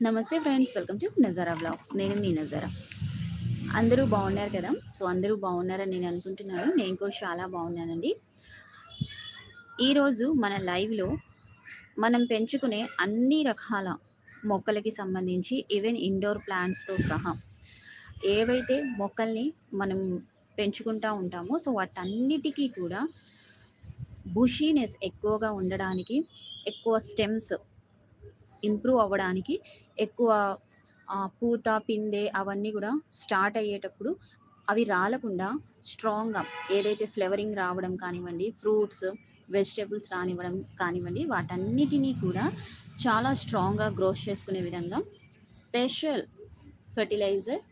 నమస్తే friends welcome to Nazara blogs నేను మీ నజారా. అందరూ బాగున్నారు కదా? సో అందరూ బాగున్నారని నేను అనుకుంటున్నాను. నేను కూడా చాలా బాగున్నానండి. ఈరోజు మన లైవ్లో మనం పెంచుకునే అన్ని రకాల మొక్కలకి సంబంధించి ఈవెన్ ఇండోర్ ప్లాంట్స్తో సహా ఏవైతే మొక్కల్ని మనం పెంచుకుంటూ ఉంటామో సో వాటన్నిటికీ కూడా బుషీనెస్ ఎక్కువగా ఉండడానికి ఎక్కువ స్టెమ్స్ ఇంప్రూవ్ అవ్వడానికి ఎక్కువ పూత పిందె అవన్నీ కూడా స్టార్ట్ అయ్యేటప్పుడు అవి రాలకుండా స్ట్రాంగ్గా ఏదైతే ఫ్లేవరింగ్ రావడం కానివ్వండి ఫ్రూట్స్ వెజిటేబుల్స్ రానివ్వడం కానివ్వండి వాటన్నిటినీ కూడా చాలా స్ట్రాంగ్గా గ్రోత్ చేసుకునే విధంగా స్పెషల్ ఫెర్టిలైజర్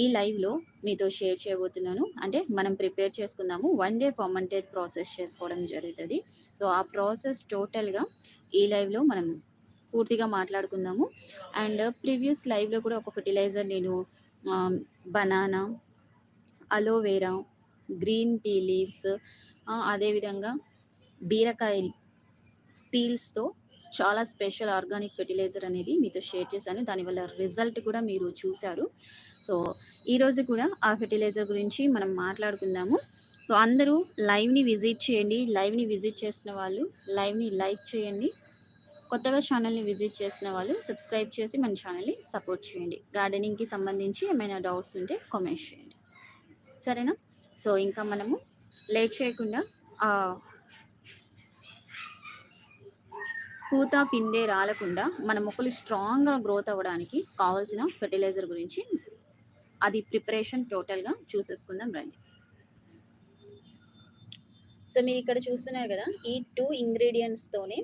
ఈ లైవ్లో మీతో షేర్ చేయబోతున్నాను. అంటే మనం ప్రిపేర్ చేసుకుందాము. వన్ డే ఫర్మంటెడ్ ప్రాసెస్ చేసుకోవడం జరుగుతుంది. సో ఆ ప్రాసెస్ టోటల్గా ఈ లైవ్లో మనం పూర్తిగా మాట్లాడుకుందాము. అండ్ ప్రీవియస్ లైవ్లో కూడా ఒక ఫర్టిలైజర్ నేను banana aloe vera green tea leaves అదేవిధంగా బీరకాయ పీల్స్తో చాలా స్పెషల్ ఆర్గానిక్ ఫెర్టిలైజర్ అనేది మీతో షేర్ చేశాను. దానివల్ల రిజల్ట్ కూడా మీరు చూశారు. సో ఈరోజు కూడా ఆ ఫెర్టిలైజర్ గురించి మనం మాట్లాడుకుందాము. సో అందరూ లైవ్ని విజిట్ చేయండి. లైవ్ని విజిట్ చేస్తున్న వాళ్ళు లైవ్ని లైక్ చేయండి. కొత్తగా ఛానల్ని విజిట్ చేసిన వాళ్ళు సబ్స్క్రైబ్ చేసి మన ఛానల్ని సపోర్ట్ చేయండి. గార్డెనింగ్కి సంబంధించి ఏమైనా డౌట్స్ ఉంటే కామెంట్ చేయండి. సరేనా? సో ఇంకా మనము లేట్ చేయకుండా పూత పిందే రాలకుండా మన మొక్కలు స్ట్రాంగ్గా గ్రోత్ అవ్వడానికి కావాల్సిన ఫెర్టిలైజర్ గురించి అది ప్రిపరేషన్ టోటల్గా చూసేసుకుందాం రండి. సో మీరు ఇక్కడ చూస్తున్నారు కదా ఈ టూ ఇంగ్రీడియంట్స్తోనే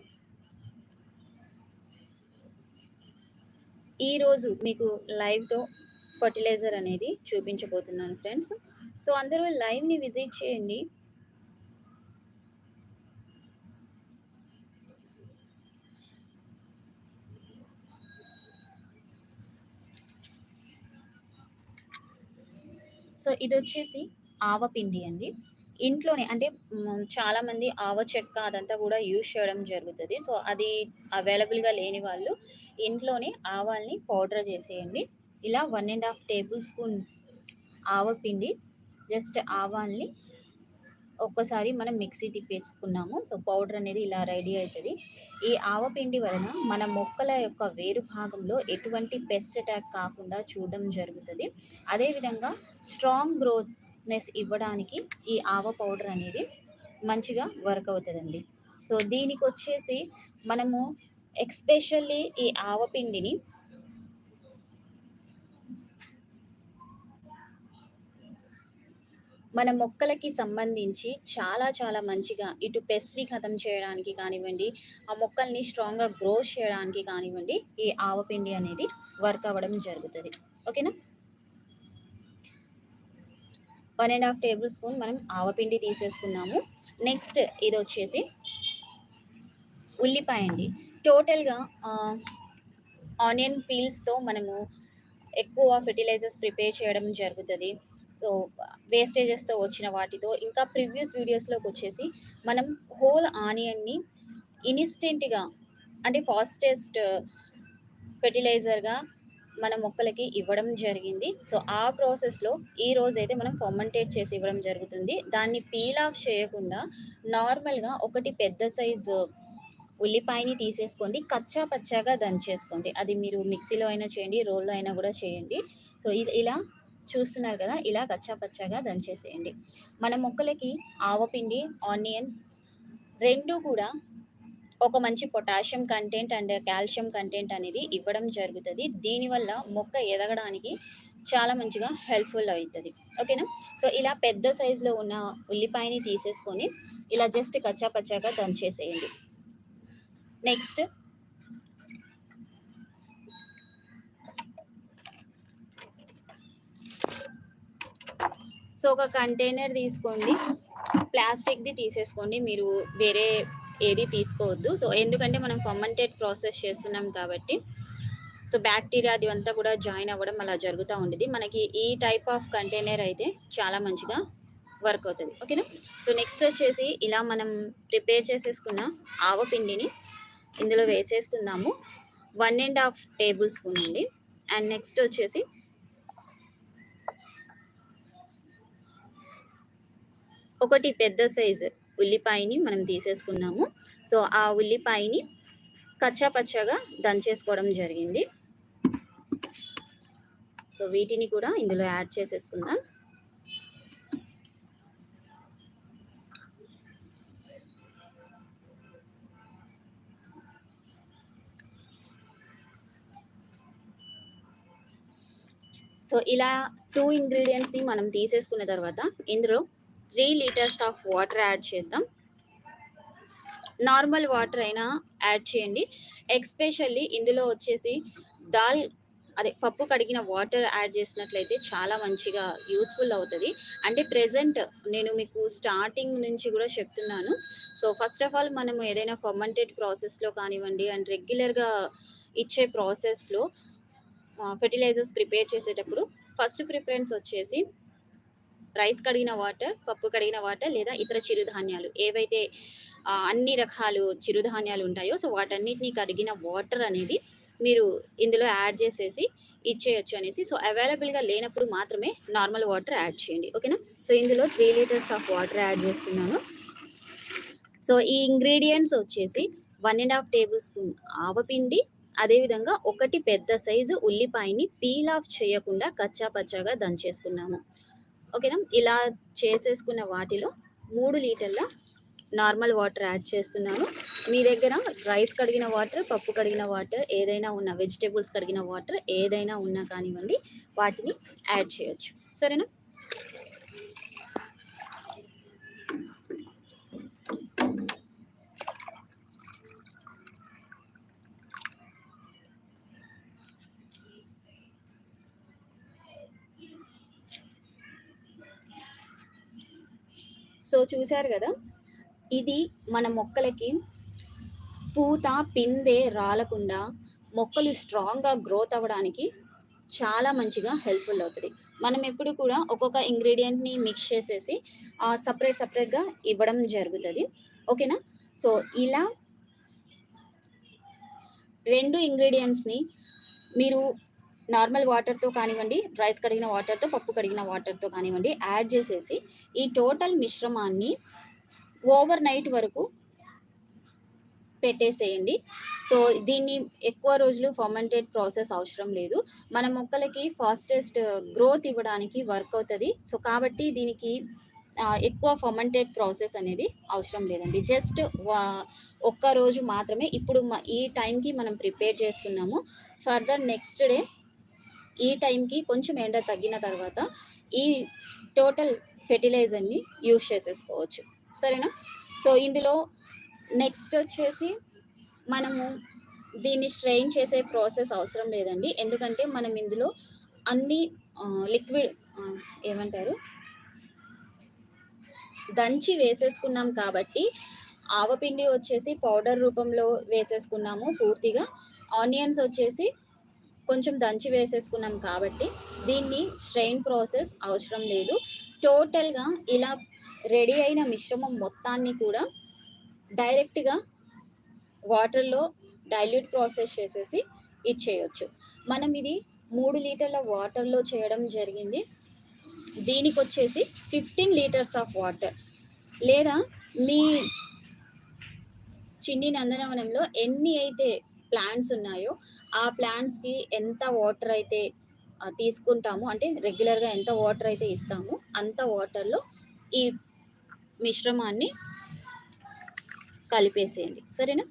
ఈరోజు మీకు లైవ్తో ఫర్టిలైజర్ అనేది చూపించబోతున్నాను ఫ్రెండ్స్ సో అందరూ లైవ్ని విజిట్ చేయండి. సో ఇది వచ్చేసి ఆవపిండి అండి. ఇంట్లోనే అంటే చాలామంది ఆవ చెక్క అదంతా కూడా యూజ్ చేయడం జరుగుతుంది. సో అది అవైలబుల్గా లేని వాళ్ళు ఇంట్లోనే ఆవాల్ని పౌడర్ చేసేయండి. ఇలా one and half tablespoon ఆవపిండి జస్ట్ ఆవాల్ని ఒక్కసారి మనం మిక్సీ తిప్పేసుకున్నాము. సో పౌడర్ అనేది ఇలా రెడీ అవుతుంది ఈ ఆవపిండి వలన మన మొక్కల యొక్క వేరు భాగంలో ఎటువంటి పెస్ట్ అటాక్ కాకుండా చూడడం జరుగుతుంది. అదేవిధంగా స్ట్రాంగ్ గ్రోత్ గ్రోత్నెస్ ఇవ్వడానికి ఈ ఆవ పౌడర్ అనేది మంచిగా వర్క్ అవుతుందండి. సో దీనికి వచ్చేసి మనము ఎక్స్పెషల్లీ ఈ ఆవపిండిని మన మొక్కలకి సంబంధించి చాలా చాలా మంచిగా ఇటు పెస్ట్ని ఖతం చేయడానికి కానివ్వండి ఆ మొక్కల్ని స్ట్రాంగ్గా గ్రో చేయడానికి కానివ్వండి ఈ ఆవపిండి అనేది వర్క్ అవ్వడం జరుగుతుంది. ఓకేనా one and half tablespoon మనం ఆవపిండి తీసేసుకున్నాము. నెక్స్ట్ ఇది వచ్చేసి ఉల్లిపాయ అండి. టోటల్గా ఆనియన్ పీల్స్తో మనము ఎక్కువ ఫెర్టిలైజర్స్ ప్రిపేర్ చేయడం జరుగుతుంది. సో వేస్టేజెస్తో వచ్చిన వాటితో ఇంకా ప్రీవియస్ వీడియోస్లోకి వచ్చేసి మనం హోల్ ఆనియన్ని ఇన్స్టెంట్గా అంటే ఫాస్టెస్ట్ ఫెర్టిలైజర్గా మన మొక్కలకి ఇవ్వడం జరిగింది. సో ఆ ప్రాసెస్లో ఈ రోజు అయితే మనం ఫర్మంటేట్ చేసి ఇవ్వడం జరుగుతుంది. దాన్ని పీల్ ఆఫ్ చేయకుండా నార్మల్గా ఒకటి పెద్ద సైజు ఉల్లిపాయని తీసేసుకోండి. కచ్చా పచ్చాగా దంచేసుకోండి అది మీరు మిక్సీలో అయినా చేయండి రోల్లో అయినా కూడా చేయండి. సో ఇలా చూస్తున్నారు కదా ఇలా కచ్చా పచ్చాగా దంచేసేయండి మన మొక్కలకి ఆవపిండి ఆనియన్ రెండు కూడా ఒక మంచి potassium content and calcium content అనేది ఇవ్వడం జరుగుతుంది. దీనివల్ల మొక్క ఎదగడానికి చాలా మంచిగా హెల్ప్ఫుల్ అవుతుంది. ఓకేనా? సో ఇలా పెద్ద సైజులో ఉన్న ఉల్లిపాయని తీసేసుకొని ఇలా జస్ట్ కచ్చా పచ్చాగా దంచేసేయండి నెక్స్ట్ సో ఒక కంటైనర్ తీసుకోండి. ప్లాస్టిక్ది తీసేసుకోండి. మీరు వేరే ఏది తీసుకోవద్దు. సో ఎందుకంటే మనం ఫర్మెంటెడ్ ప్రాసెస్ చేస్తున్నాం కాబట్టి సో బ్యాక్టీరియా అది అంతా కూడా జాయిన్ అవ్వడం అలా జరుగుతూ ఉండేది మనకి ఈ టైప్ ఆఫ్ కంటైనర్ అయితే చాలా మంచిగా వర్క్ అవుతుంది. ఓకేనా సో నెక్స్ట్ వచ్చేసి ఇలా మనం ప్రిపేర్ చేసేసుకున్న ఆవపిండిని ఇందులో వేసేసుకుందాము. One and half tablespoon అండి. అండ్ నెక్స్ట్ వచ్చేసి ఒకటి పెద్ద సైజు ఉల్లిపాయని మనం తీసేసుకున్నాము. సో ఆ ఉల్లిపాయని కచ్చా పచ్చగా దంచేసుకోవడం జరిగింది. సో వీటిని కూడా ఇందులో యాడ్ చేసేసుకుందాం. సో ఇలా టూ ఇంగ్రీడియంట్స్ని మనం తీసేసుకున్న తర్వాత ఇందులో three litres of water add చేద్దాం. నార్మల్ వాటర్ అయినా యాడ్ చేయండి. ఎక్స్పెషల్లీ ఇందులో వచ్చేసి దాల్ అదే పప్పు కడిగిన వాటర్ యాడ్ చేసినట్లయితే చాలా మంచిగా యూస్ఫుల్ అవుతుంది. అంటే ప్రెజెంట్ నేను మీకు స్టార్టింగ్ నుంచి కూడా చెప్తున్నాను. సో ఫస్ట్ ఆఫ్ ఆల్ మనం ఏదైనా ఫర్మెంటెడ్ ప్రాసెస్లో కానివ్వండి అండ్ రెగ్యులర్గా ఇచ్చే ప్రాసెస్లో ఫెర్టిలైజర్స్ ప్రిపేర్ చేసేటప్పుడు ఫస్ట్ ప్రిఫరెన్స్ వచ్చేసి రైస్ కడిగిన వాటర్ పప్పు కడిగిన వాటర్ లేదా ఇతర చిరుధాన్యాలు. ఏవైతే అన్ని రకాలు చిరుధాన్యాలు ఉంటాయో సో వాటన్నిటిని కడిగిన వాటర్ అనేది మీరు ఇందులో యాడ్ చేసేసి ఇచ్చేయచ్చు అనేసి. సో అవైలబుల్గా లేనప్పుడు మాత్రమే నార్మల్ వాటర్ యాడ్ చేయండి. ఓకేనా? సో ఇందులో three litres of water add చేస్తున్నాను. సో ఈ ఇంగ్రీడియంట్స్ వచ్చేసి one and half tablespoon ఆవపిండి అదేవిధంగా ఒకటి పెద్ద సైజు ఉల్లిపాయని పీల్ ఆఫ్ చేయకుండా కచ్చాపచ్చాగా దంచేసుకున్నాము. ఓకేనా ఇలా చేసేసుకున్న వాటిలో మూడు లీటర్ల నార్మల్ వాటర్ యాడ్ చేస్తున్నాను. మీ దగ్గర రైస్ కడిగిన వాటర్ పప్పు కడిగిన వాటర్ ఏదైనా ఉన్న వెజిటేబుల్స్ కడిగిన వాటర్ ఏదైనా ఉన్నా కానివ్వండి వాటిని యాడ్ చేయొచ్చు. సరేనా? సో చూశారు కదా? ఇది మన మొక్కలకి పూత పిందె రాలకుండా మొక్కలు స్ట్రాంగ్గా గ్రోత్ అవ్వడానికి చాలా మంచిగా హెల్ప్ఫుల్ అవుతుంది. మనం ఎప్పుడు కూడా ఒక్కొక్క ఇంగ్రీడియంట్ని మిక్స్ చేసేసి సపరేట్ సపరేట్గా ఇవ్వడం జరుగుతుంది. ఓకేనా? సో ఇలా రెండు ఇంగ్రీడియంట్స్ని మీరు నార్మల్ వాటర్తో కానివ్వండి రైస్ కడిగిన వాటర్తో పప్పు కడిగిన వాటర్తో కానివ్వండి యాడ్ చేసేసి ఈ టోటల్ మిశ్రమాన్ని ఓవర్ నైట్ వరకు పెట్టేసేయండి. సో దీన్ని ఎక్కువ రోజులు ఫర్మెంటెడ్ ప్రాసెస్ అవసరం లేదు. మన మొక్కలకి ఫాస్టెస్ట్ గ్రోత్ ఇవ్వడానికి వర్క్ అవుతుంది. సో కాబట్టి దీనికి ఎక్కువ ఫర్మెంటెడ్ ప్రాసెస్ అనేది అవసరం లేదండి. జస్ట్ ఒక్క రోజు మాత్రమే. ఇప్పుడు మ- ఈ టైంకి మనం ప్రిపేర్ చేసుకున్నాము. ఫర్దర్ నెక్స్ట్ డే ఈ టైంకి కొంచెం ఎండ తగ్గిన తర్వాత ఈ టోటల్ ఫెర్టిలైజర్ని యూజ్ చేసేసుకోవచ్చు. సరేనా? సో ఇందులో నెక్స్ట్ వచ్చేసి మనము దీన్ని స్ట్రెయిన్ చేసే ప్రాసెస్ అవసరం లేదండి. ఎందుకంటే మనం ఇందులో అన్ని లిక్విడ్ ఏమంటారు? దంచి వేసేసుకున్నాం కాబట్టి ఆవపిండి వచ్చేసి పౌడర్ రూపంలో వేసేసుకున్నాము పూర్తిగా. ఆనియన్స్ వచ్చేసి కొంచెం దంచి వేసేసుకున్నాం కాబట్టి దీన్ని స్ట్రెయిన్ ప్రాసెస్ అవసరం లేదు. టోటల్గా ఇలా రెడీ అయిన మిశ్రమం మొత్తాన్ని కూడా డైరెక్ట్గా వాటర్లో డైల్యూట్ ప్రాసెస్ చేసేసి ఇచ్చేయచ్చు. మనం ఇది మూడు లీటర్ల వాటర్లో చేయడం జరిగింది. దీనికి వచ్చేసి ఫిఫ్టీన్ లీటర్స్ ఆఫ్ వాటర్ లేదా మీ చిన్ని నందనవనంలో ఎన్ని అయితే ప్లాంట్స్ ఉన్నాయో ఆ ప్లాంట్స్కి ఎంత వాటర్ అయితే తీసుకుంటాము తీసుకుంటామో అంటే రెగ్యులర్గా ఎంత వాటర్ అయితే ఇస్తామో అంత వాటర్లో ఈ మిశ్రమాన్ని కలిపేసేయండి. సరేనా?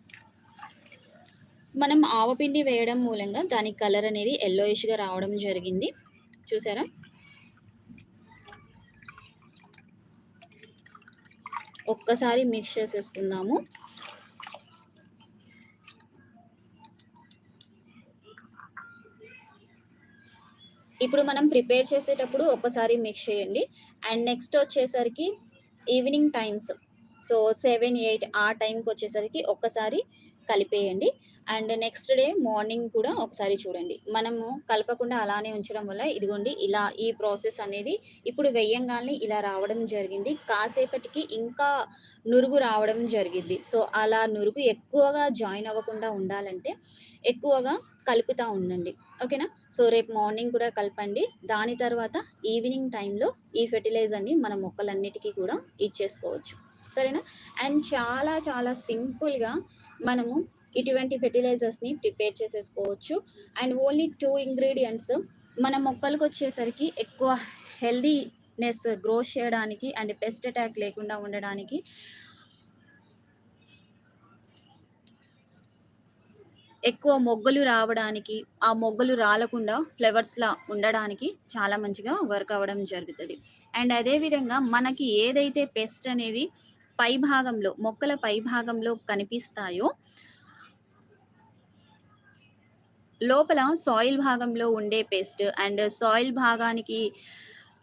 మనం ఆవపిండి వేయడం మూలంగా దాని కలర్ అనేది ఎల్లోయిష్గా రావడం జరిగింది. చూసారా? ఒక్కసారి మిక్స్ చేసేసుకుందాము. ఇప్పుడు మనం ప్రిపేర్ చేసేటప్పుడు ఒకసారి మిక్స్ చేయండి. అండ్ నెక్స్ట్ వచ్చేసరికి evening times so seven eight ఆ టైంకి వచ్చేసరికి ఒక్కసారి కలిపేయండి. అండ్ నెక్స్ట్ డే మార్నింగ్ కూడా ఒకసారి చూడండి. మనము కలపకుండా అలానే ఉంచడం వల్ల ఇదిగోండి ఇలా ఈ ప్రాసెస్ అనేది ఇప్పుడు వెయ్యంగానే ఇలా రావడం జరిగింది. కాసేపటికి ఇంకా నురుగు రావడం జరిగింది సో, అలా నురుగు ఎక్కువగా జాయిన్ అవ్వకుండా ఉండాలంటే ఎక్కువగా కలుపుతూ ఉండండి. ఓకేనా? సో, రేపు మార్నింగ్ కూడా కలపండి. దాని తర్వాత ఈవినింగ్ టైంలో ఈ ఫెర్టిలైజర్‌ని మన మొక్కలన్నిటికీ కూడా ఇచ్చేసుకోవచ్చు. సరేనా? అండ్ చాలా చాలా సింపుల్‌గా మనము ఇటువంటి ఫెర్టిలైజర్స్‌ని ప్రిపేర్ చేసేసుకోవచ్చు. అండ్ ఓన్లీ టూ ఇంగ్రీడియంట్స్ మన మొక్కలకొచ్చేసరికి ఎక్కువ హెల్తీనెస్ గ్రో చేయడానికి అండ్ పెస్ట్ అటాక్ లేకుండా ఉండడానికి ఎక్కువ మొగ్గలు రావడానికి, ఆ మొగ్గలు రాలకుండా ఫ్లవర్స్‌లా ఉండడానికి చాలా మంచిగా వర్క్ అవ్వడం జరుగుతుంది అండ్ అదేవిధంగా మనకి ఏదైతే పెస్ట్ అనేవి పై భాగంలో మొక్కల పై భాగంలో కనిపిస్తాయో లోపల సాయిల్ భాగంలో ఉండే పెస్ట్ అండ్ సాయిల్ భాగానికి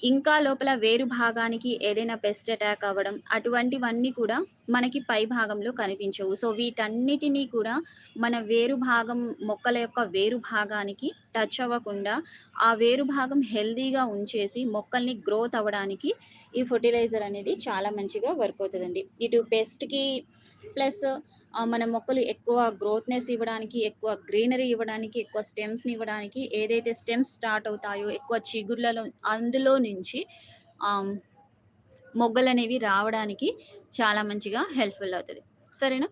ఇంకా లోపల వేరు భాగానికి ఏదైనా పెస్ట్ అటాక్ అవ్వడం అటువంటివన్నీ కూడా మనకి పై భాగంలో కనిపించవు. సో, వీటన్నిటినీ కూడా మన వేరు భాగం మొక్కల యొక్క వేరు భాగానికి టచ్ అవ్వకుండా ఆ వేరు భాగం హెల్తీగా ఉంచేసి మొక్కల్ని గ్రోత్ అవ్వడానికి ఈ ఫెర్టిలైజర్ అనేది చాలా మంచిగా వర్క్ అవుతుందండి ఇటు పెస్ట్‌కి ప్లస్ మన మొక్కలు ఎక్కువ గ్రోత్‌నెస్ ఇవ్వడానికి, ఎక్కువ గ్రీనరీ ఇవ్వడానికి, ఎక్కువ స్టెమ్స్‌ని ఇవ్వడానికి ఏదైతే స్టెమ్స్ స్టార్ట్ అవుతాయో ఎక్కువ చిగుర్లలో అందులో నుంచి మొగ్గలు అనేవి రావడానికి చాలా మంచిగా హెల్ప్‌ఫుల్ అవుతుంది సరేనా?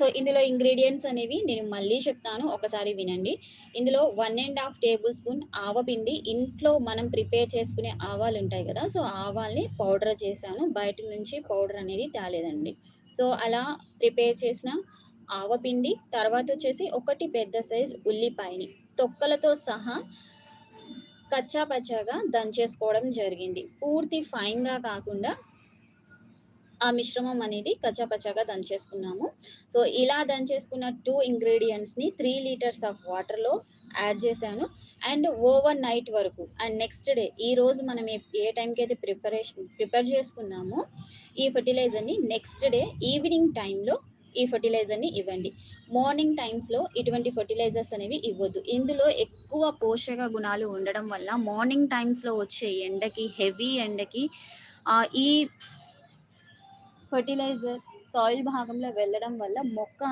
సో, ఇందులో ఇంగ్రీడియంట్స్ అనేవి నేను మళ్ళీ చెప్తాను. ఒకసారి వినండి. ఇందులో one and half tablespoon ఆవపిండి ఇంట్లో మనం ప్రిపేర్ చేసుకునే ఆవాలు ఉంటాయి కదా సో, ఆవాల్ని పౌడర్ చేశాను. బయట నుంచి పౌడర్ అనేది తేలేదండి. సో, అలా ప్రిపేర్ చేసిన ఆవపిండి, తర్వాత వచ్చేసి ఒకటి పెద్ద సైజ్ ఉల్లిపాయని తొక్కలతో సహా కచ్చా పచ్చాగా దంచేసుకోవడం జరిగింది. పూర్తి ఫైన్‌గా కాకుండా ఆ మిశ్రమం అనేది కచ్చాపచ్చాగా దంచేసుకున్నాము. సో, ఇలా దంచేసుకున్న టూ ఇంగ్రీడియంట్స్ని త్రీ లీటర్స్ ఆఫ్ వాటర్‌లో యాడ్ చేశాను. అండ్ ఓవర్ నైట్ వరకు అండ్ నెక్స్ట్ డే ఈరోజు మనం ఏ టైంకి అయితే ప్రిపరేషన్ ప్రిపేర్ చేసుకున్నామో ఈ ఫెర్టిలైజర్‌ని నెక్స్ట్ డే ఈవినింగ్ టైంలో ఈ ఫెర్టిలైజర్‌ని ఇవ్వండి. మార్నింగ్ టైమ్స్‌లో ఇటువంటి ఫర్టిలైజర్స్ అనేవి ఇవ్వద్దు ఇందులో ఎక్కువ పోషక గుణాలు ఉండడం వల్ల మార్నింగ్ టైమ్స్‌లో వచ్చే ఎండకి, హెవీ ఎండకి ఈ ఫెర్టిలైజర్ సాయిల్ భాగంలో వెళ్ళడం వల్ల మొక్క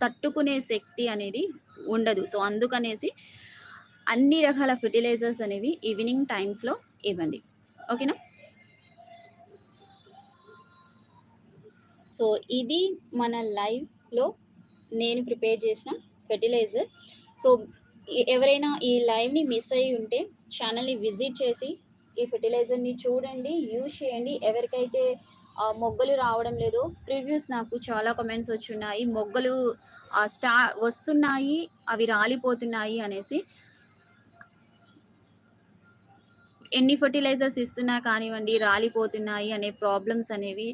తట్టుకునే శక్తి అనేది ఉండదు. సో, అందుకనేసి అన్ని రకాల ఫెర్టిలైజర్స్ అనేవి ఈవినింగ్ టైమ్స్‌లో ఇవ్వండి. ఓకేనా? సో, ఇది మన లైవ్‌లో నేను ప్రిపేర్ చేసిన ఫెర్టిలైజర్. సో, ఎవరైనా ఈ లైవ్‌ని మిస్ అయ్యి ఉంటే ఛానల్ని విజిట్ చేసి ఈ ఫెర్టిలైజర్‌ని చూడండి, యూజ్ చేయండి. ఎవరికైతే మొగ్గలు రావడం లేదు ప్రివ్యూస్ నాకు చాలా కమెంట్స్ వచ్చున్నాయి. మొగ్గలు స్టా వస్తున్నాయి, అవి రాలిపోతున్నాయి అనేసి. ఎన్ని ఫెర్టిలైజర్స్ ఇస్తున్నా కానివ్వండి, రాలిపోతున్నాయి అనే ప్రాబ్లమ్స్ అనేవి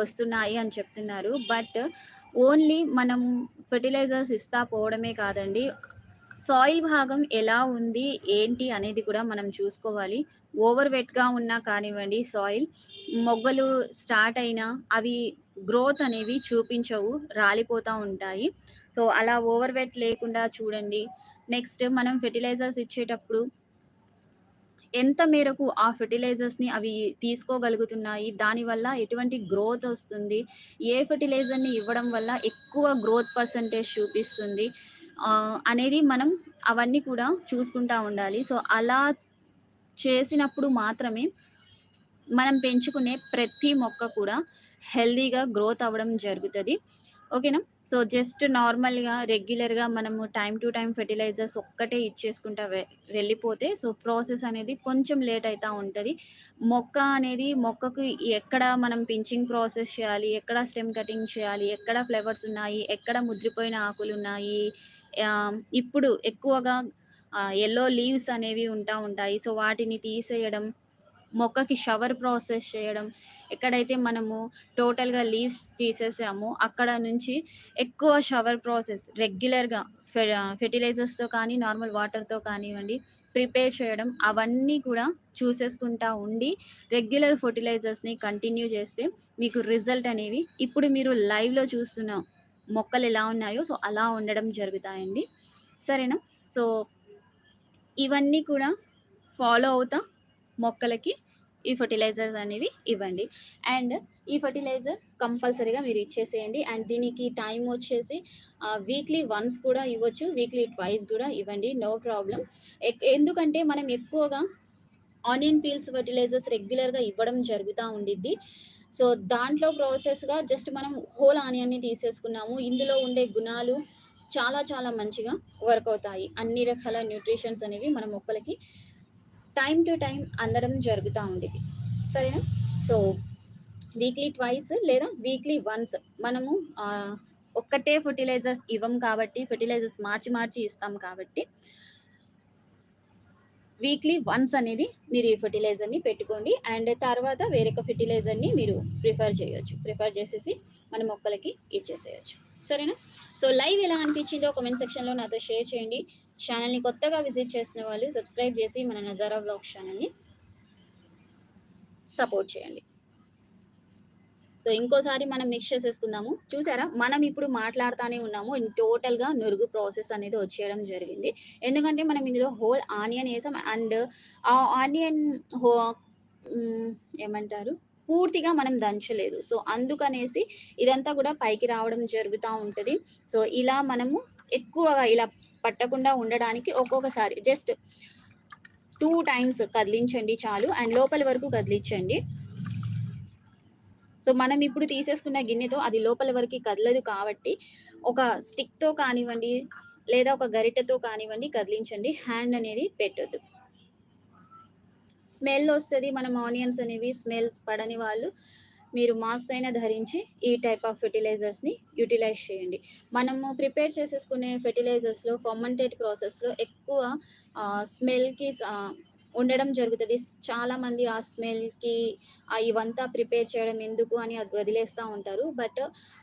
వస్తున్నాయి అని చెప్తున్నారు. బట్ ఓన్లీ మనం ఫెర్టిలైజర్స్ ఇస్తా పోవడమే కాదండి. సాయిల్ భాగం ఎలా ఉంది, ఏంటి అనేది కూడా మనం చూసుకోవాలి. ఓవర్ వెట్‌గా ఉన్నా కానివ్వండి సాయిల్, మొగ్గలు స్టార్ట్ అయినా అవి గ్రోత్ అనేవి చూపించవు. రాలిపోతూ ఉంటాయి. సో, అలా ఓవర్ వెట్ లేకుండా చూడండి. నెక్స్ట్ మనం ఫెర్టిలైజర్స్ ఇచ్చేటప్పుడు ఎంత మేరకు ఆ ఫెర్టిలైజర్స్‌ని అవి తీసుకోగలుగుతున్నాయి, దానివల్ల ఎటువంటి గ్రోత్ వస్తుంది, ఏ ఫెర్టిలైజర్‌ని ఇవ్వడం వల్ల ఎక్కువ గ్రోత్ పర్సెంటేజ్ చూపిస్తుంది అనేది మనం అవన్నీ కూడా చూసుకుంటూ ఉండాలి. సో, అలా చేసినప్పుడు మాత్రమే మనం పెంచుకునే ప్రతి మొక్క కూడా హెల్తీగా గ్రోత్ అవ్వడం జరుగుతుంది ఓకేనా? సో, జస్ట్ నార్మల్‌గా రెగ్యులర్‌గా మనము టైం టు టైం ఫెర్టిలైజర్స్ ఒక్కటే ఇచ్చేసుకుంటా వె వెళ్ళిపోతే సో, ప్రాసెస్ అనేది కొంచెం లేట్ అవుతూ ఉంటుంది మొక్క అనేది మొక్కకు ఎక్కడ మనం పించింగ్ ప్రాసెస్ చేయాలి, ఎక్కడ స్టెమ్ కటింగ్ చేయాలి, ఎక్కడ ఫ్లవర్స్ ఉన్నాయి, ఎక్కడ ముద్రిపోయిన ఆకులు ఉన్నాయి ఇప్పుడు ఎక్కువగా ఎల్లో లీవ్స్ అనేవి ఉంటా ఉంటాయి. సో, వాటిని తీసేయడం, మొక్కకి షవర్ ప్రాసెస్ చేయడం, ఎక్కడైతే మనము టోటల్‌గా లీవ్స్ తీసేసామో అక్కడ నుంచి ఎక్కువ షవర్ ప్రాసెస్ రెగ్యులర్‌గా ఫె ఫెర్టిలైజర్స్‌తో కానీ, నార్మల్ వాటర్‌తో కానివ్వండి, ప్రిపేర్ చేయడం అవన్నీ కూడా చూసేసుకుంటా ఉండి రెగ్యులర్ ఫర్టిలైజర్స్ని కంటిన్యూ చేస్తే మీకు రిజల్ట్ అనేవి ఇప్పుడు మీరు లైవ్లో చూస్తున్నాం మొక్కలు ఎలా ఉన్నాయో సో అలా ఉండడం జరుగుతాయండి. సరేనా? సో ఇవన్నీ కూడా ఫాలో అవుతా మొక్కలకి. ఈ ఫర్టిలైజర్స్ అనేవి ఇవ్వండి. అండ్ ఈ ఫర్టిలైజర్ కంపల్సరీగా మీరు ఇచ్చేసేయండి. అండ్ దీనికి టైం వచ్చేసి వీక్లీ వన్స్ కూడా ఇవ్వచ్చు వీక్లీ ట్వైస్ కూడా ఇవ్వండి. No problem. ఎందుకంటే మనం ఎక్కువగా ఆనియన్ పీల్స్ ఫర్టిలైజర్స్ రెగ్యులర్గా ఇవ్వడం జరుగుతూ ఉండిద్ది. సో దాంట్లో ప్రాసెస్గా జస్ట్ మనం హోల్ ఆనియన్ని తీసేసుకున్నాము. ఇందులో ఉండే గుణాలు చాలా చాలా మంచిగా వర్క్ అవుతాయి. అన్ని రకాల న్యూట్రిషన్స్ అనేవి మన మొక్కలకి టైం టు టైం అందడం జరుగుతూ ఉండేది. సరేనా? సో వీక్లీ ట్వైస్ లేదా వీక్లీ వన్స్ మనము ఒక్కటే ఫర్టిలైజర్స్ ఇవ్వం కాబట్టి ఫర్టిలైజర్స్ మార్చి మార్చి ఇస్తాం కాబట్టి వీక్లీ వన్స్ అనేది మీరు ఈ ఫెర్టిలైజర్ని పెట్టుకోండి. అండ్ తర్వాత వేరొక ఫెర్టిలైజర్ని మీరు ప్రిఫర్ చేయొచ్చు. ప్రిఫర్ చేసేసి మన మొక్కలకి ఇచ్చేసేయచ్చు. సరేనా? సో లైవ్ ఎలా అనిపించిందో కామెంట్ సెక్షన్లో నాతో షేర్ చేయండి. ఛానల్ని కొత్తగా విజిట్ చేసిన వాళ్ళు సబ్స్క్రైబ్ చేసి మన నజారా బ్లాగ్ ఛానల్ని సపోర్ట్ చేయండి. సో ఇంకోసారి మనం మిక్స్ చేసేసుకుందాము. చూసారా? మనం ఇప్పుడు మాట్లాడుతూనే ఉన్నాము. టోటల్గా నురుగు ప్రాసెస్ అనేది వచ్చేయడం జరిగింది. ఎందుకంటే మనం ఇందులో హోల్ ఆనియన్ వేసాం. అండ్ ఆ ఆనియన్ హో ఏమంటారు? పూర్తిగా మనం దంచలేదు. సో అందుకనేసి ఇదంతా కూడా పైకి రావడం జరుగుతూ ఉంటుంది. సో ఇలా మనము ఎక్కువగా ఇలా పట్టకుండా ఉండడానికి ఒక్కొక్కసారి జస్ట్ టూ టైమ్స్ కదిలించండి చాలు. అండ్ లోపల వరకు కదిలించండి. సో మనం ఇప్పుడు తీసేసుకున్న గిన్నెతో అది లోపల వరకు కదలదు కాబట్టి ఒక స్టిక్తో కానివ్వండి లేదా ఒక గరిటెతో కానివ్వండి కదిలించండి. హ్యాండ్ అనేది పెట్టద్దు. స్మెల్ వస్తుంది మనం ఆనియన్స్ అనేవి స్మెల్స్ పడని వాళ్ళు మీరు మాస్క్ అయినా ధరించి ఈ టైప్ ఆఫ్ ఫెర్టిలైజర్స్ని యూటిలైజ్ చేయండి. మనము ప్రిపేర్ చేసేసుకునే ఫెర్టిలైజర్స్లో ఫర్మంటేట్ ప్రాసెస్లో ఎక్కువ స్మెల్కి ఉండడం జరుగుతుంది. చాలామంది ఆ స్మెల్కి ఇవంతా ప్రిపేర్ చేయడం ఎందుకు అని అది వదిలేస్తూ ఉంటారు. బట్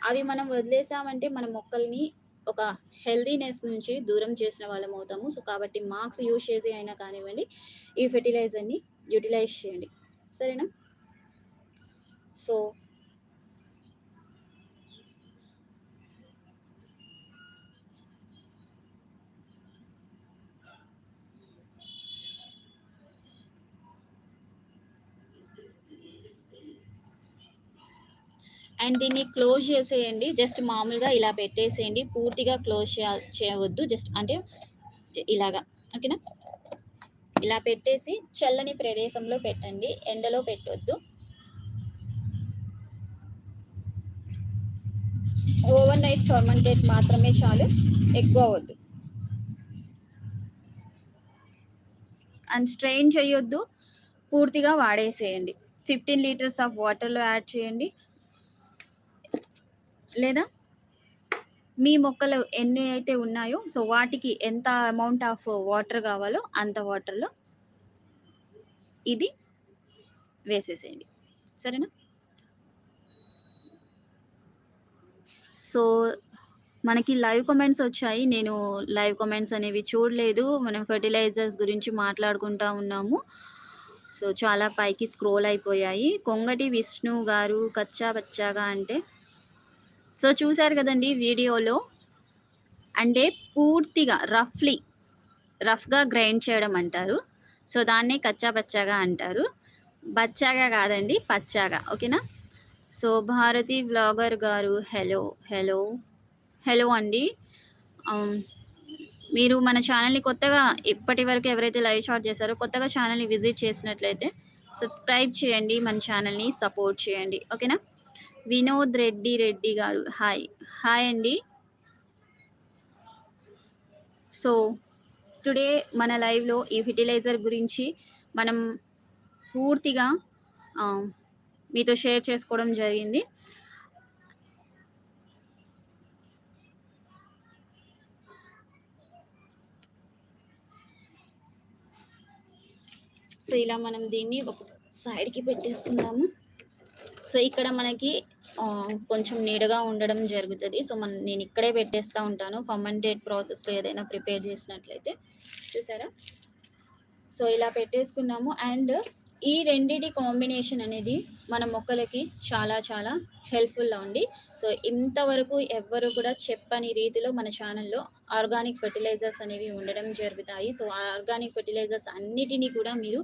అవి మనం వదిలేసామంటే మన మొక్కల్ని ఒక హెల్దీనెస్ నుంచి దూరం చేసిన వాళ్ళం అవుతాము. సో కాబట్టి మార్క్స్ యూజ్ చేసి అయినా కానివ్వండి ఈ ఫెర్టిలైజర్ని యూటిలైజ్ చేయండి. సరేనా? సో అండ్ దీన్ని క్లోజ్ చేసేయండి. జస్ట్ మామూలుగా ఇలా పెట్టేసేయండి. పూర్తిగా క్లోజ్ చేయవద్దు. జస్ట్ అంటే ఇలాగా. ఓకేనా ఇలా పెట్టేసి చల్లని ప్రదేశంలో పెట్టండి. ఎండలో పెట్టొద్దు. ఓవర్ నైట్ ఫర్మెంటేట్ మాత్రమే చాలు. ఎక్కువ వద్దు అండ్ స్ట్రెయిన్ చేయొద్దు. పూర్తిగా వాడేసేయండి. ఫిఫ్టీన్ లీటర్స్ ఆఫ్ వాటర్లో యాడ్ చేయండి. లేదా? మీ మొక్కలు ఎన్ని అయితే ఉన్నాయో సో వాటికి ఎంత అమౌంట్ ఆఫ్ వాటర్ కావాలో అంత వాటర్లో ఇది వేసేసేయండి. సరేనా? సో మనకి లైవ్ కమెంట్స్ వచ్చాయి. నేను లైవ్ కమెంట్స్ అనేవి చూడలేదు. మనం ఫర్టిలైజర్స్ గురించి మాట్లాడుకుంటా ఉన్నాము. సో చాలా పైకి స్క్రోల్ అయిపోయాయి. కొంగటి విష్ణు గారు కచ్చా పచ్చాగా అంటే సో చూశారు కదండి వీడియోలో. అంటే పూర్తిగా రఫ్లీ రఫ్గా గ్రైండ్ చేయడం అంటారు. సో దాన్నే కచ్చా పచ్చాగా అంటారు. బచ్చాగా కాదండి పచ్చాగా. ఓకేనా? సో భారతి వ్లాగర్ గారు హలో హలో హలో అండి. మీరు మన ఛానల్ని కొత్తగా ఇప్పటి వరకు ఎవరైతే లైవ్ షాట్ చేశారో కొత్తగా ఛానల్ని విజిట్ చేసినట్లయితే సబ్స్క్రైబ్ చేయండి మన ఛానల్ని సపోర్ట్ చేయండి. ఓకేనా? వినోద్ రెడ్డి రెడ్డి గారు. హాయ్. హాయ్ అండి. సో టుడే మన లైవ్లో ఈ ఫెర్టిలైజర్ గురించి మనం పూర్తిగా మీతో షేర్ చేసుకోవడం జరిగింది. సో ఇలా మనం దీన్ని ఒక సైడ్కి పెట్టేసుకుందాము. సో ఇక్కడ మనకి కొంచెం నీడగా ఉండడం జరుగుతుంది. సో మన నేను ఇక్కడే పెట్టేస్తూ ఉంటాను. ఫర్మంటేట్ ప్రాసెస్లో ఏదైనా ప్రిపేర్ చేసినట్లయితే. చూసారా? సో ఇలా పెట్టేసుకున్నాము. అండ్ ఈ రెండిటి కాంబినేషన్ అనేది మన మొక్కలకి చాలా చాలా హెల్ప్ఫుల్గా ఉంది. సో ఇంతవరకు ఎవ్వరు కూడా చెప్పని రీతిలో మన ఛానల్లో ఆర్గానిక్ ఫెర్టిలైజర్స్ అనేవి ఉండడం జరుగుతాయి. సో ఆర్గానిక్ ఫెర్టిలైజర్స్ అన్నిటినీ కూడా మీరు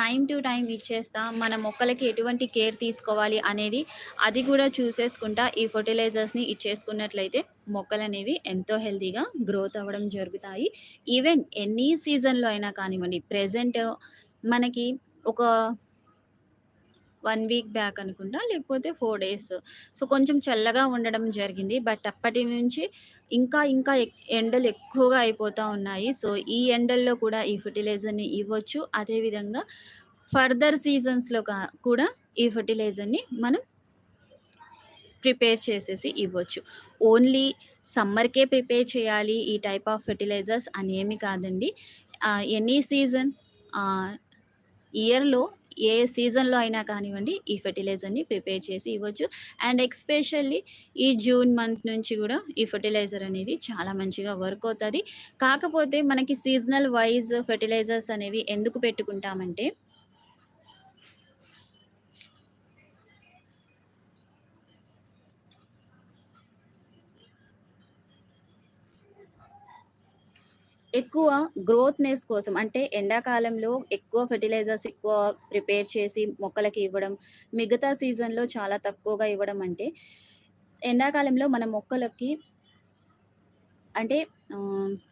టైం టు టైం ఇచ్చేస్తా మన మొక్కలకి ఎటువంటి కేర్ తీసుకోవాలి అనేది అది కూడా చూసేసుకుంటా ఈ ఫెర్టిలైజర్స్ని ఇచ్చేసుకున్నట్లయితే మొక్కలు అనేవి ఎంతో హెల్తీగా గ్రోత్ అవ్వడం జరుగుతాయి. ఈవెన్ ఎనీ సీజన్లో అయినా కానివ్వండి ప్రజెంట్ మనకి ఒక వన్ వీక్ బ్యాక్ అనుకుంటా లేకపోతే ఫోర్ డేస్. సో కొంచెం చల్లగా ఉండడం జరిగింది. బట్ అప్పటి నుంచి ఇంకా ఇంకా ఎండలు ఎక్కువగా అయిపోతూ ఉన్నాయి. సో ఈ ఎండల్లో కూడా ఈ ఫర్టిలైజర్ని ఇవ్వచ్చు. అదేవిధంగా ఫర్దర్ సీజన్స్లో కా కూడా ఈ ఫర్టిలైజర్ని మనం ప్రిపేర్ చేసేసి ఇవ్వచ్చు. ఓన్లీ సమ్మర్కే ప్రిపేర్ చేయాలి ఈ టైప్ ఆఫ్ ఫెర్టిలైజర్స్ అని ఏమి కాదండి ఎనీ సీజన్ ఇయర్లో ఏ సీజన్లో అయినా కానివ్వండి ఈ ఫెర్టిలైజర్ని ప్రిపేర్ చేసి ఇవ్వచ్చు. అండ్ ఎక్స్పెషల్లీ ఈ జూన్ మంత్ నుంచి కూడా ఈ ఫెర్టిలైజర్ అనేది చాలా మంచిగా వర్క్ అవుతుంది. కాకపోతే మనకి సీజనల్ వైజ్ ఫెర్టిలైజర్స్ అనేవి ఎందుకు పెట్టుకుంటామంటే ఎక్కువ గ్రోత్‌నెస్ కోసం అంటే ఎండాకాలంలో ఎక్కువ ఫెర్టిలైజర్స్ ఎక్కువ ప్రిపేర్ చేసి మొక్కలకి ఇవ్వడం, మిగతా సీజన్‌లో చాలా తక్కువగా ఇవ్వడం అంటే, ఎండాకాలంలో మన మొక్కలకి అంటే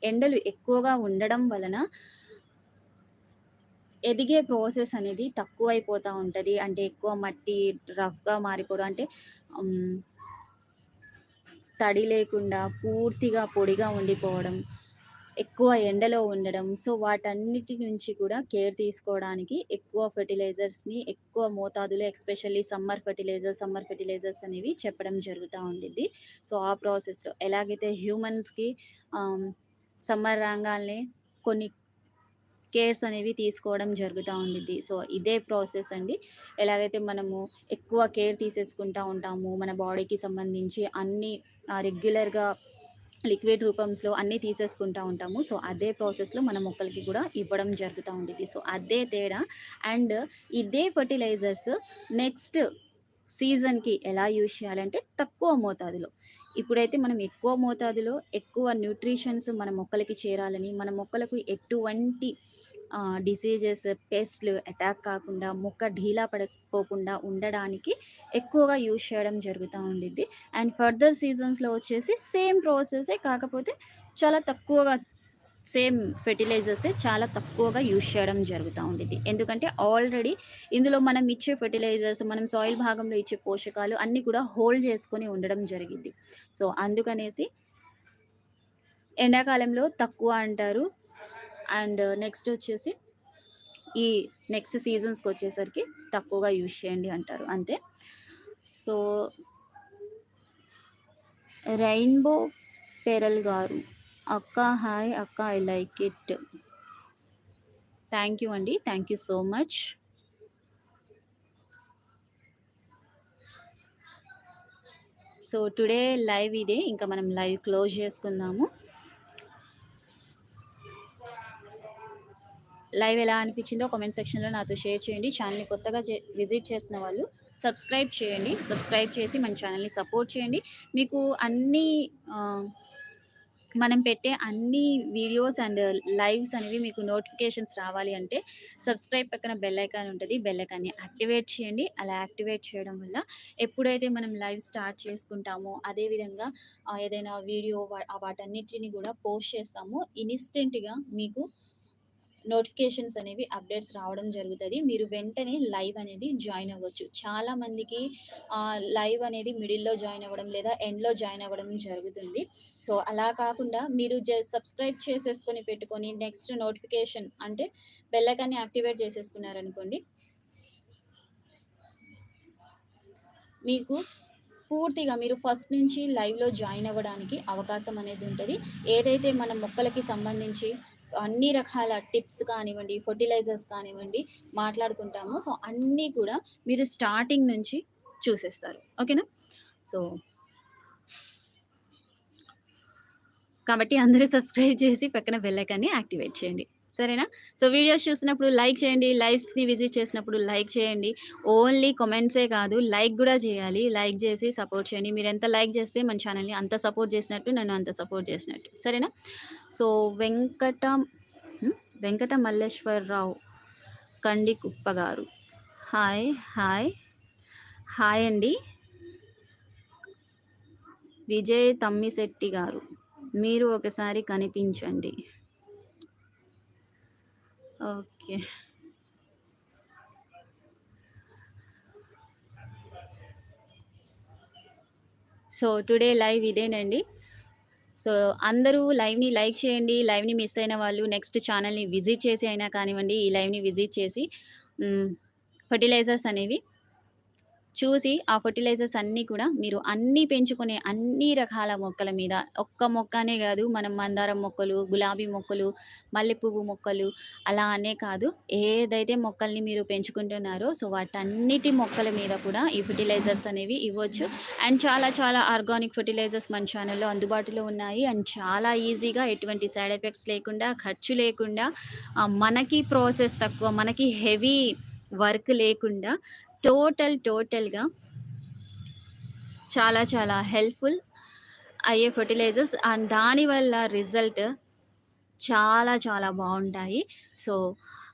ఎండలు ఎక్కువగా ఉండడం వలన ఎదిగే ప్రాసెస్ అనేది తక్కువైపోతూ ఉంటుంది. అంటే ఎక్కువ మట్టి రఫ్‌గా మారిపోవడం అంటే తడి లేకుండా పూర్తిగా పొడిగా ఉండిపోవడం, ఎక్కువ ఎండలో ఉండడం. సో, వాటన్నిటి నుంచి కూడా కేర్ తీసుకోవడానికి ఎక్కువ ఫెర్టిలైజర్స్‌ని ఎక్కువ మోతాదులో especially summer fertilizers, summer fertilizers అనేవి చెప్పడం జరుగుతూ ఉండిద్ది. సో, ఆ ప్రాసెస్‌లో ఎలాగైతే హ్యూమన్స్‌కి సమ్మర్ రాంగాల్నే కొన్ని కేర్స్ అనేవి తీసుకోవడం జరుగుతూ ఉండిద్ది. సో, ఇదే ప్రాసెస్ అండి. ఎలాగైతే మనము ఎక్కువ కేర్ తీసేసుకుంటా ఉంటాము. మన బాడీకి సంబంధించి అన్నీ రెగ్యులర్‌గా లిక్విడ్ రూపంలో అన్నీ తీసేసుకుంటా ఉంటాము. సో, అదే ప్రాసెస్‌లో మన మొక్కలకి కూడా ఇవ్వడం జరుగుతూ ఉండేది సో, అదే తేడా అండ్ ఇదే ఫెర్టిలైజర్స్ నెక్స్ట్ సీజన్‌కి ఎలా యూజ్ చేయాలంటే తక్కువ మోతాదులో. ఇప్పుడైతే మనం ఎక్కువ మోతాదులో ఎక్కువ న్యూట్రిషన్స్ మన మొక్కలకి చేరాలని, మన మొక్కలకు ఎటువంటి డిసీజెస్, పెస్ట్‌లు అటాక్ కాకుండా మొక్క ఢీలా పడిపోకుండా ఉండడానికి ఎక్కువగా యూజ్ చేయడం జరుగుతూ ఉండిద్ది. అండ్ ఫర్దర్ సీజన్స్‌లో వచ్చేసి సేమ్ ప్రాసెసే కాకపోతే చాలా తక్కువగా సేమ్ ఫెర్టిలైజర్సే చాలా తక్కువగా యూజ్ చేయడం జరుగుతూ ఉండిద్ది. ఎందుకంటే ఆల్రెడీ ఇందులో మనం ఇచ్చే ఫెర్టిలైజర్స్, మనం సాయిల్ భాగంలో ఇచ్చే పోషకాలు అన్నీ కూడా హోల్డ్ చేసుకొని ఉండడం జరిగింది సో, అందుకనేసి ఎండాకాలంలో తక్కువ అంటారు. అండ్ నెక్స్ట్ వచ్చేసి ఈ నెక్స్ట్ సీజన్స్కి వచ్చేసరికి తక్కువగా యూజ్ చేయండి అంటారు. అంతే. సో రెయిన్‌బో పెరల్ గారు. అక్క హాయ్ అక్క I like it. Thank you అండి. Thank you so much. So, today live ఇదే. ఇంకా మనం లైవ్ క్లోజ్ చేసుకుందాము. లైవ్ ఎలా అనిపించిందో కామెంట్ సెక్షన్‌లో నాతో షేర్ చేయండి. ఛానల్ని కొత్తగా చే విజిట్ చేసిన వాళ్ళు సబ్స్క్రైబ్ చేయండి. సబ్స్క్రైబ్ చేసి మన ఛానల్ని సపోర్ట్ చేయండి. మీకు అన్నీ మనం పెట్టే అన్ని వీడియోస్ అండ్ లైవ్స్ అనేవి మీకు నోటిఫికేషన్స్ రావాలి అంటే సబ్స్క్రైబ్ పక్కన బెల్ ఐకాన్ ఉంటుంది బెల్ ఐకాన్‌ని యాక్టివేట్ చేయండి. అలా యాక్టివేట్ చేయడం వల్ల ఎప్పుడైతే మనం లైవ్ స్టార్ట్ చేసుకుంటామో అదేవిధంగా ఏదైనా వీడియో వాటన్నిటిని కూడా పోస్ట్ చేస్తామో ఇన్‌స్టెంట్‌గా మీకు నోటిఫికేషన్స్ అనేవి అప్డేట్స్ రావడం జరుగుతుంది మీరు వెంటనే లైవ్ అనేది జాయిన్ అవ్వచ్చు. చాలా మందికి లైవ్ అనేది మిడిల్‌లో జాయిన్ అవ్వడం లేదా ఎండ్‌లో జాయిన్ అవ్వడం జరుగుతుంది. సో, అలా కాకుండా మీరు సబ్స్క్రైబ్ చేసేసుకొని పెట్టుకొని నెక్స్ట్ నోటిఫికేషన్ అంటే బెల్లకాన్ని యాక్టివేట్ చేసేసుకున్నారనుకోండి మీకు పూర్తిగా మీరు ఫస్ట్ నుంచి లైవ్‌లో జాయిన్ అవ్వడానికి అవకాశం అనేది ఉంటుంది ఏదైతే మన మొక్కలకి సంబంధించి అన్ని రకాల టిప్స్ కానివ్వండి, ఫర్టిలైజర్స్ కానివ్వండి మాట్లాడుకుంటాము సో, అన్నీ కూడా మీరు స్టార్టింగ్ నుంచి చూసేస్తారు. ఓకేనా? సో కాబట్టి అందరూ సబ్స్క్రైబ్ చేసి పక్కన వెళ్ళకని యాక్టివేట్ చేయండి. సరేనా? సో, వీడియోస్ చూసినప్పుడు లైక్ చేయండి. లైవ్స్‌ని విజిట్ చేసినప్పుడు లైక్ చేయండి. ఓన్లీ కమెంట్సే కాదు లైక్ కూడా చేయాలి. లైక్ చేసి సపోర్ట్ చేయండి. మీరు ఎంత లైక్ చేస్తే మన ఛానల్ని అంత సపోర్ట్ చేసినట్టు, నన్ను అంత సపోర్ట్ చేసినట్టు. సరేనా? సో, వెంకట వెంకట మల్లేశ్వరరావు కండికుప్ప గారు. హాయ్. హాయ్. హాయ్ అండి. విజయ్ తమ్మిశెట్టి గారు. మీరు ఒకసారి కనిపించండి. ఓకే. సో, టుడే లైవ్ ఇదేనండి. సో, అందరూ లైవ్‌ని లైక్ చేయండి. లైవ్‌ని మిస్ అయిన వాళ్ళు నెక్స్ట్ ఛానల్ని విజిట్ చేసి అయినా కానివ్వండి, ఈ లైవ్‌ని విజిట్ చేసి ఫర్టిలైజర్స్ ఫెర్టిలైజర్స్ అనేవి చూసి, ఆ ఫెర్టిలైజర్స్ అన్నీ కూడా మీరు అన్నీ పెంచుకునే అన్ని రకాల మొక్కల మీద ఒక్క మొక్క అనే మనం మందారం మొక్కలు, గులాబీ మొక్కలు, మల్లెపువ్వు మొక్కలు అలా అనే కాదు. ఏదైతే మొక్కల్ని మీరు పెంచుకుంటున్నారో సో, వాటన్నిటి మొక్కల మీద కూడా ఈ ఫెర్టిలైజర్స్ అనేవి ఇవ్వచ్చు. అండ్ చాలా చాలా ఆర్గానిక్ ఫెర్టిలైజర్స్ మన ఛానల్లో అందుబాటులో ఉన్నాయి. అండ్ చాలా ఈజీగా ఎటువంటి సైడ్ ఎఫెక్ట్స్ లేకుండా, ఖర్చు లేకుండా మనకి ప్రాసెస్ తక్కువ, మనకి హెవీ వర్క్ లేకుండా టోటల్ టోటల్‌గా చాలా చాలా హెల్ప్‌ఫుల్ అయ్యే ఫెర్టిలైజర్స్. అండ్ దానివల్ల రిజల్ట్ చాలా చాలా బాగుంటాయి. సో,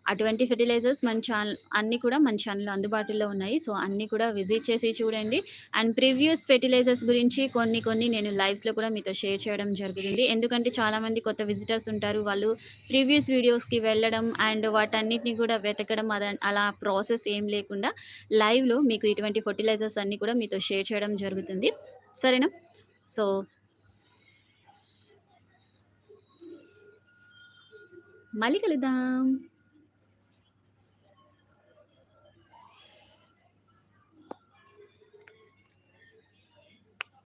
అటువంటి ఫెర్టిలైజర్స్ మన ఛానల్ అన్నీ కూడా మన ఛానల్లో అందుబాటులో ఉన్నాయి. సో, అన్నీ కూడా విజిట్ చేసి చూడండి. అండ్ ప్రీవియస్ ఫెర్టిలైజర్స్ గురించి కొన్ని కొన్ని నేను లైవ్స్‌లో కూడా మీతో షేర్ చేయడం జరుగుతుంది. ఎందుకంటే చాలామంది కొత్త విజిటర్స్ ఉంటారు. వాళ్ళు ప్రీవియస్ వీడియోస్‌కి వెళ్ళడం అండ్ వాటన్నిటిని కూడా వెతకడం అద అలా ప్రాసెస్ ఏం లేకుండా లైవ్‌లో మీకు ఇటువంటి ఫెర్టిలైజర్స్ అన్నీ కూడా మీతో షేర్ చేయడం జరుగుతుంది. సరేనా? సో మళ్ళీ కలుద్దాం.